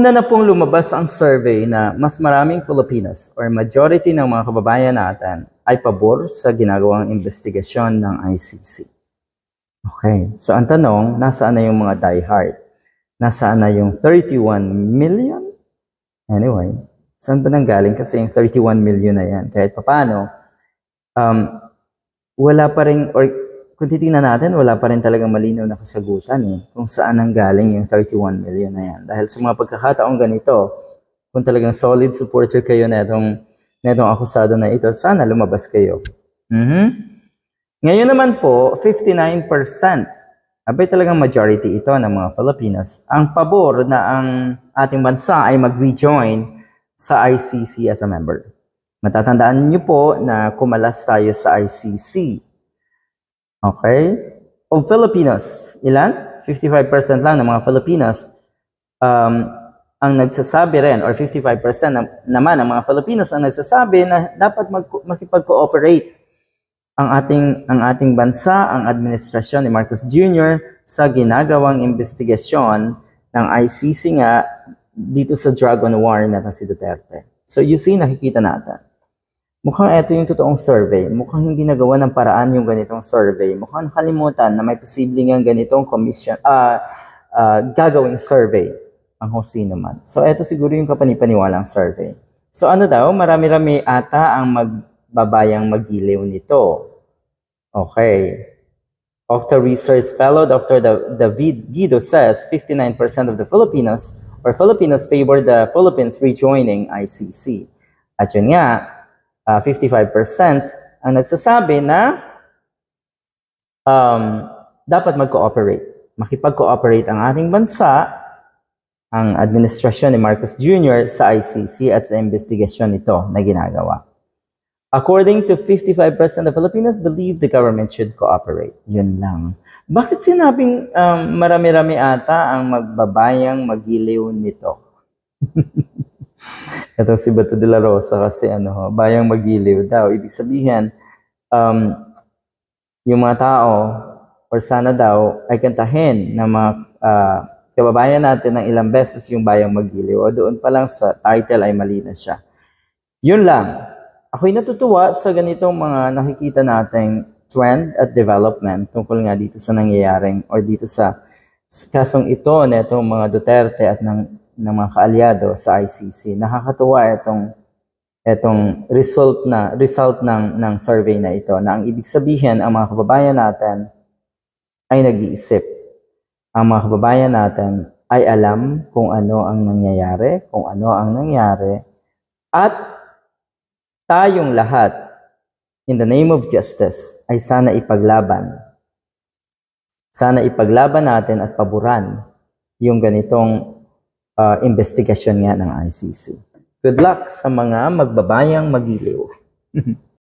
Una na pong lumabas ang survey na mas maraming Filipinos or majority ng mga kababayan natin ay pabor sa ginagawang investigasyon ng ICC. Okay, so ang tanong, nasaan na yung mga diehard? Nasaan na yung 31 million? Anyway, saan ba nanggaling? Kasi yung 31 million na yan, kahit papano, um, wala pa rin, or kung titingnan natin, wala pa rin talagang malinaw na kasagutan eh, kung saan nanggaling yung 31 million na yan. Dahil sa mga pagkakataong ganito, kung talagang solid supporter kayo na itong, na itong akusado na ito, sana lumabas kayo. Mhm. Ngayon naman po, 59%, abay talagang majority ito ng mga Filipinos, ang pabor na ang ating bansa ay mag-rejoin sa ICC as a member. Matatandaan niyo po na kumalas tayo sa ICC. Okay? Of Filipinos, ilan? 55% lang ng mga Filipinos um, ang nagsasabi rin, or 55% na, naman ng mga Filipinos ang nagsasabi na dapat mag, makipag-cooperate ang ating ang ating bansa, ang administrasyon ni Marcos Jr. sa ginagawang investigasyon ng ICC nga dito sa drug on war na si Duterte. So you see, nakikita natin. Mukhang ito yung totoong survey. Mukhang hindi nagawa ng paraan yung ganitong survey. Mukhang nakalimutan na may posibleng ang ganitong commission, ah ah, gagawing survey ang Jose naman. So ito siguro yung kapanipaniwalang survey. So ano daw, marami-rami ata ang magbabayang magiliw nito. Okay. Octa Research Fellow Dr. Da- David Guido says 59% of the Filipinos or Filipinos favor the Philippines rejoining ICC. At yun nga, ah, 55% ang nagsasabi na um, dapat mag-cooperate. Makipag-cooperate ang ating bansa, ang administrasyon ni Marcos Jr. sa ICC at sa investigasyon nito na ginagawa. According to 55% of Filipinos believe the government should cooperate. Yun lang. Bakit sinabing um, marami-rami ata ang magbabayang magiliw nito? Ito si Bato de la Rosa kasi ano, bayang magiliw daw. Ibig sabihin, um, yung mga tao or sana daw ay kantahin ng mga ah, kababayan natin ng ilang beses yung bayang magiliw. O doon pa lang sa title ay mali na siya. Yun lang. Ako'y natutuwa sa ganitong mga nakikita nating trend at development tungkol nga dito sa nangyayaring or dito sa kasong ito na itong mga Duterte at ng, ng mga kaalyado sa ICC. Nakakatuwa itong itong result na result ng ng survey na ito na ang ibig sabihin ang mga kababayan natin ay nag-iisip. Ang mga kababayan natin ay alam kung ano ang nangyayari, kung ano ang nangyari at tayong lahat in the name of justice ay sana ipaglaban. Sana ipaglaban natin at paboran yung ganitong ah, investigasyon nga ng ICC. Good luck sa mga magbabayang magiliw.